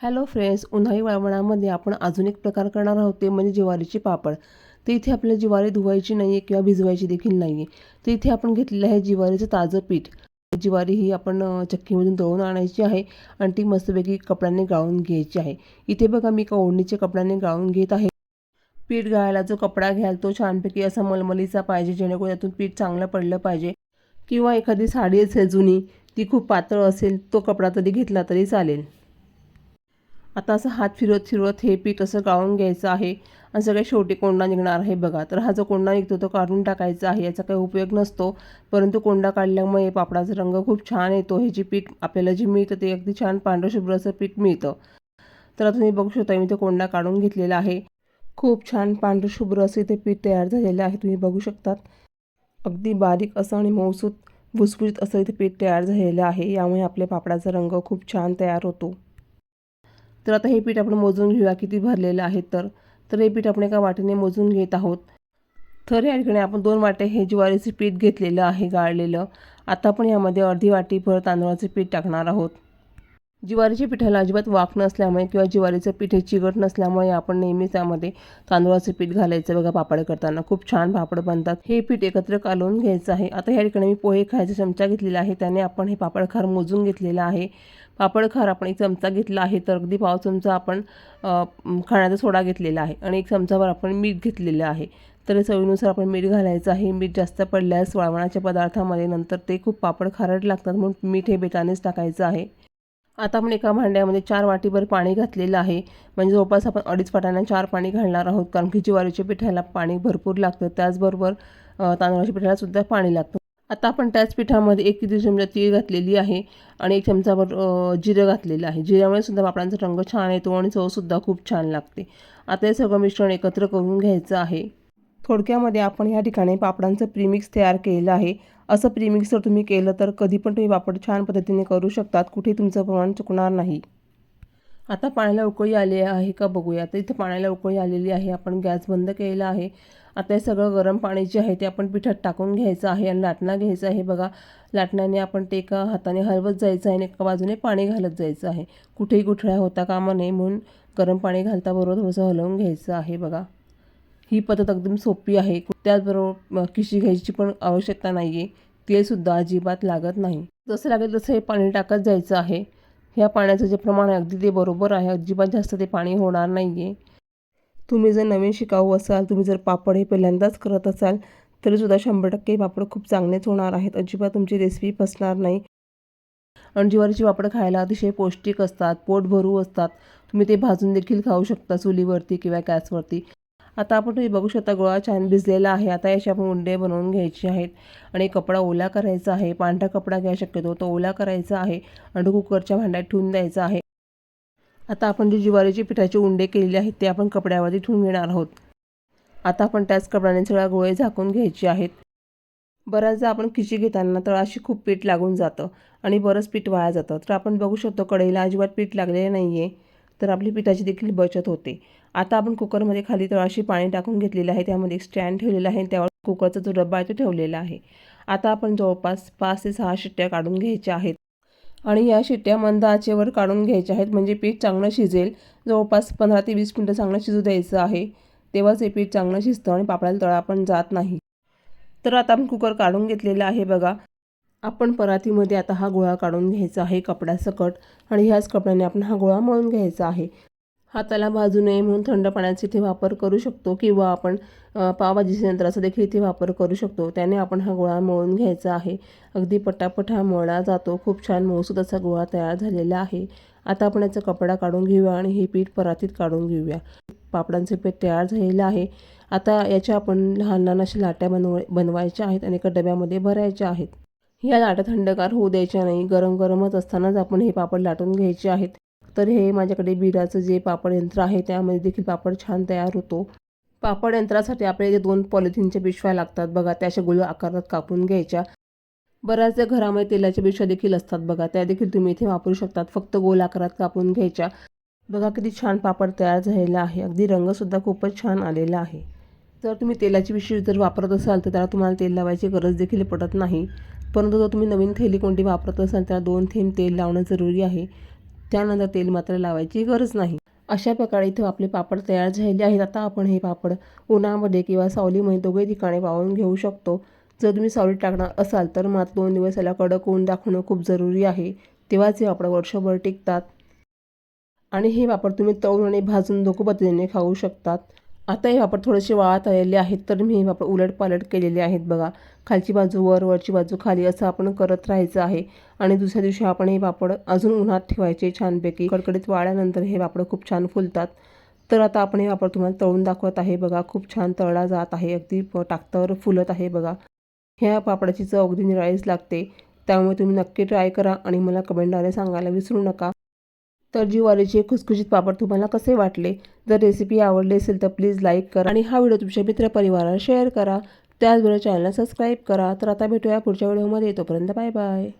Hello friends उन्हाळी वळवणामध्ये आपण अजून एक प्रकार करणार आहोत ते म्हणजे ज्वारीचे पापड. तर इथे आपल्याला ज्वारी धुवायची नाही आहे किंवा भिजवायची देखील नाही आहे तर इथे आपण घेतलेलं आहे ज्वारीचं ताजं पीठ. ज्वारी ही आपण चक्कीमधून दळून आणायची आहे आणि ती मस्तपैकी कपड्याने गाळून घ्यायची आहे. इथे बघा मी का ओढणीच्या कपड्याने गाळून घेत आहे. पीठ गाळायला जो कपडा घ्याल तो छानपैकी असा मलमलीचा पाहिजे जेणेकरून त्यातून पीठ चांगलं पडलं पाहिजे. किंवा एखादी साडी असेल जुनी ती खूप पातळ असेल तो कपडा तरी घेतला तरी चालेल. आता असं हात फिरवत फिरवत हे पीठ असं गाळून घ्यायचं आहे आणि सगळ्यात शेवटी कोंडा निघणार आहे बघा. तर हा जो कोंडा निघतो तो काढून टाकायचा आहे याचा काही उपयोग नसतो. परंतु कोंडा काढल्यामुळे पापडाचा रंग खूप छान येतो. हे जे पीठ आपल्याला जे मिळतं ते अगदी छान पांढरशुभ्र असं पीठ मिळतं. तर आता तुम्ही बघू शकता मी तो कोंडा काढून घेतलेला आहे. खूप छान पांढरशुभ्र असं इथे पीठ तयार झालेलं आहे. तुम्ही बघू शकतात. अगदी बारीक असं आणि मऊसूत भुसभुशीत असं इथे पीठ तयार झालेलं आहे. यामुळे आपल्या पापडाचा रंग खूप छान तयार होतो. तर आता हे पीठ आपण मोजून घेऊया किती भरलेलं आहे तर. तर हे पीठ आपण एका वाटीने मोजून घेत आहोत. तर या ठिकाणी आपण दोन वाटे हे ज्वारीचे पीठ घेतलेलं आहे गाळलेलं. आता आपण यामध्ये अर्धी वाटीभर तांदळाचे पीठ टाकणार आहोत. ज्वारीच्या पिठाला अजिबात वाफ नसल्यामुळे किंवा ज्वारीचं पीठ हे चिकट नसल्यामुळे आपण नेहमीच त्यामध्ये तांदूळाचं पीठ घालायचं बघा पापड करताना. खूप छान पापड बनतात. हे पीठ एकत्र कालवून घ्यायचं आहे. आता या ठिकाणी मी पोहे खायचा चमचा घेतलेला आहे. त्याने आपण हे पापड खार मोजून घेतलेला आहे. पापड खार आपण एक चमचा घेतला आहे तर अगदी पाव चमचा आपण खाण्याचा सोडा घेतलेला आहे आणि एक चमचाभर आपण मीठ घेतलेलं आहे. तर चवीनुसार आपण मीठ घालायचं आहे. मीठ जास्त पडल्यास वाळवणाच्या पदार्थामध्ये नंतर ते खूप पापड खारट लागतात म्हणून मीठ हे बेतानेच टाकायचं आहे. आता आपण एका भांड्यामध्ये चार वाटीभर पाणी घातलेलं आहे. म्हणजे जवळपास आपण अडीच वाट्याने चार पाणी घालणार आहोत कारण की ज्वारीच्या पिठाला पाणी भरपूर लागतं. त्याचबरोबर तांदळाच्या पिठाला सुद्धा पाणी लागतं. आता आपण त्याच पिठामध्ये एक किती चमचा तीळ घातलेली आहे आणि एक चमचाभर जिरं घातलेलं आहे. जिऱ्यामुळे सुद्धा पापडांचा रंग छान येतो आणि चवसुद्धा खूप छान लागते. आता हे सगळं मिश्रण एकत्र करून घ्यायचं आहे. थोडक्यामध्ये आपण या ठिकाणी पापडांचं प्रीमिक्स तयार केलेलं आहे. असं प्रीमिक्स जर तुम्ही केलं तर कधी पण तुम्ही पापड छान पद्धतीने करू शकतात. कुठे तुमचं प्रमाण चुकणार नाही. आता पाण्याला उकळी आली आहे का बघूया. तर इथं पाण्याला उकळी आलेली आहे. आपण गॅस बंद केलेला आहे. आता हे सगळं गरम पाणी जे आहे ते आपण पिठात टाकून घ्यायचं आहे आणि लाटणा घ्यायचं आहे. बघा लाटण्याने आपण ते एका हाताने हलवत जायचं आहे आणि एका बाजूने पाणी घालत जायचं आहे. कुठेही गुठळ्या होता कामा नये म्हणून गरम पाणी घालता बरोबर थोडंसं हलवून घ्यायचं आहे. बघा ही पद्धत एकदम सोपी आहे. त्याचबरोबर किशी घ्यायची पण आवश्यकता नाही आहे तेलसुद्धा अजिबात लागत नाही. जसं लागेल तसं हे पाणी टाकत जायचं आहे. ह्या पाण्याचं जे प्रमाण आहे अगदी ते बरोबर आहे. अजिबात जास्त ते पाणी होणार नाही आहे तुम्ही जर नवीन शिकाऊ असाल तुम्ही जर पापड हे पहिल्यांदाच करत असाल तरीसुद्धा शंभर टक्के पापड खूप चांगलेच होणार आहेत. अजिबात तुमची रेसिपी फसणार नाही. आणि ज्वारीची पापड खायला अतिशय पौष्टिक असतात पोट भरू असतात. तुम्ही ते भाजून देखील खाऊ शकता चुलीवरती किंवा गॅसवरती. आता आपण तुम्ही बघू शकता गोळा छान भिजलेला आहे. आता याचे आपण उंडे बनवून घ्यायचे आहेत आणि कपडा ओला करायचा आहे. पांढरा कपडा घ्या शक्यतो तो ओला करायचा आहे आणि कुकरच्या भांड्यात ठेवून द्यायचा आहे. आता आपण जे ज्वारीचे पिठाचे उंडे केलेले आहेत ते आपण कपड्यावरती ठेवून घेणार आहोत. आता आपण त्याच कपड्याने सगळ्या गोळे झाकून घ्यायचे आहेत. बऱ्याचदा आपण खिची घेताना तळाशी खूप पीठ लागून जातं आणि बरंच पीठ वाया जातं. तर आपण बघू शकतो कढईला अजिबात पीठ लागलेलं नाही आहे तर आपली पिठाची देखील बचत होते. आता आपण कुकरमध्ये खाली तळाशी पाणी टाकून घेतलेलं आहे. त्यामध्ये एक स्टँड ठेवलेला आहे. त्यावर कुकरचा जो डब्बा आहे तो ठेवलेला आहे. आता आपण जवळपास पाच ते सहा शिट्ट्या काढून घ्यायच्या आहेत. आणि या शिट्ट्या मंद आचेवर काढून घ्यायच्या आहेत. म्हणजे पीठ चांगलं शिजेल. जवळपास पंधरा ते वीस मिनटं चांगलं शिजू द्यायचं आहे. तेव्हाच हे पीठ चांगलं शिजतं आणि पापडाला तळा पण जात नाही. तर आता आपण कुकर काढून घेतलेला आहे बघा. आपण परातीमध्ये आता हा गोळा काढून घ्यायचा आहे कपड्यासकट आणि ह्याच कपड्याने आपण हा गोळा मळून घ्यायचा आहे. हाताला भाजू नये म्हणून थंड पाण्याचा इथे वापर करू शकतो किंवा आपण पावभाजीच्या यंत्राचा देखील इथे वापर करू शकतो. त्याने आपण हा गोळा मळून घ्यायचा आहे. अगदी पटापट हा मळला जातो. खूप छान मऊसूत असा गोळा तयार झालेला आहे. आता आपण याचा कपडा काढून घेऊया आणि हे पीठ परातीत काढून घेऊया. पापडांचे पीठ तयार झालेलं आहे. आता याच्या आपण लहान लहान अशा लाट्या बनव बनवायच्या आहेत. आणि एका डब्यामध्ये भरायच्या आहेत. ह्या लाटा थंडगार होऊ द्यायच्या नाही. गरम गरमच असतानाच आपण हे पापड लाटून घ्यायचे आहेत. तर हे माझ्याकडे बिडाचं जे पापड यंत्र आहे त्यामध्ये देखील पापड छान तयार होतो. पापड यंत्रासाठी आपल्या इथे दोन पॉलिथिनच्या पिशव्या लागतात बघा. त्या अशा गोल आकारात कापून घ्यायच्या. बऱ्याचदा घरामध्ये तेलाच्या पिशव्या देखील असतात बघा. त्या देखील तुम्ही इथे वापरू शकतात. फक्त गोल आकारात कापून घ्यायच्या. बघा किती छान पापड तयार झालेला आहे. अगदी रंगसुद्धा खूपच छान आलेला आहे. जर तुम्ही तेलाची पिशवी जर वापरत असाल तर त्याला तुम्हाला तेल लावायची गरज देखील पडत नाही. परंतु जर तुम्ही नवीन थैली कोणती वापरत असाल त्याला दोन थेंब तेल लावणं जरुरी आहे. त्यानंतर तेल मात्र लावायची गरज नाही. अशा प्रकारे इथं आपले पापड तयार झालेले आहेत. आता आपण हे पापड उन्हामध्ये किंवा सावलीमध्ये दोघे ठिकाणी वाळून घेऊ शकतो. जर तुम्ही सावलीत टाकणार असाल तर मात्र दोन दिवस याला कडक ऊन दाखवणं खूप जरुरी आहे. तेव्हाच हे पापड वर्षभर टिकतात. आणि हे पापड तुम्ही तळून आणि भाजून दोघं पद्धतीने खाऊ शकतात. आता हे पापड थोडेसे वाळत आलेले आहेत तर मी हे पापड उलट पालट केलेले आहेत बघा. खालची बाजू वर वरची बाजू खाली असं आपण करत राहायचं आहे. आणि दुसऱ्या दिवशी आपण हे पापड अजून उन्हात ठेवायचे छानपैकी. कडकडीत वाळल्यानंतर हे पापड खूप छान फुलतात. तर आता आपण हे पापड तुम्हाला तळून दाखवत आहे बघा. खूप छान तळला जात आहे. अगदी टाकतावर फुलत आहे बघा. ह्या पापडाची चव अगदी निराळीच लागते. त्यामुळे तुम्ही नक्की ट्राय करा आणि मला कमेंटद्वारे सांगायला विसरू नका. तर ज्वारीचे खुसखुशीत पापड तुम्हाला कसे वाटले? जर रेसिपी आवडली असेल तर प्लीज लाईक करा आणि हा व्हिडिओ तुमच्या मित्रपरिवाराला शेअर करा. त्याचबरोबर चॅनलला सबस्क्राईब करा. तर आता भेटूया पुढच्या व्हिडिओमध्ये तोपर्यंत बाय बाय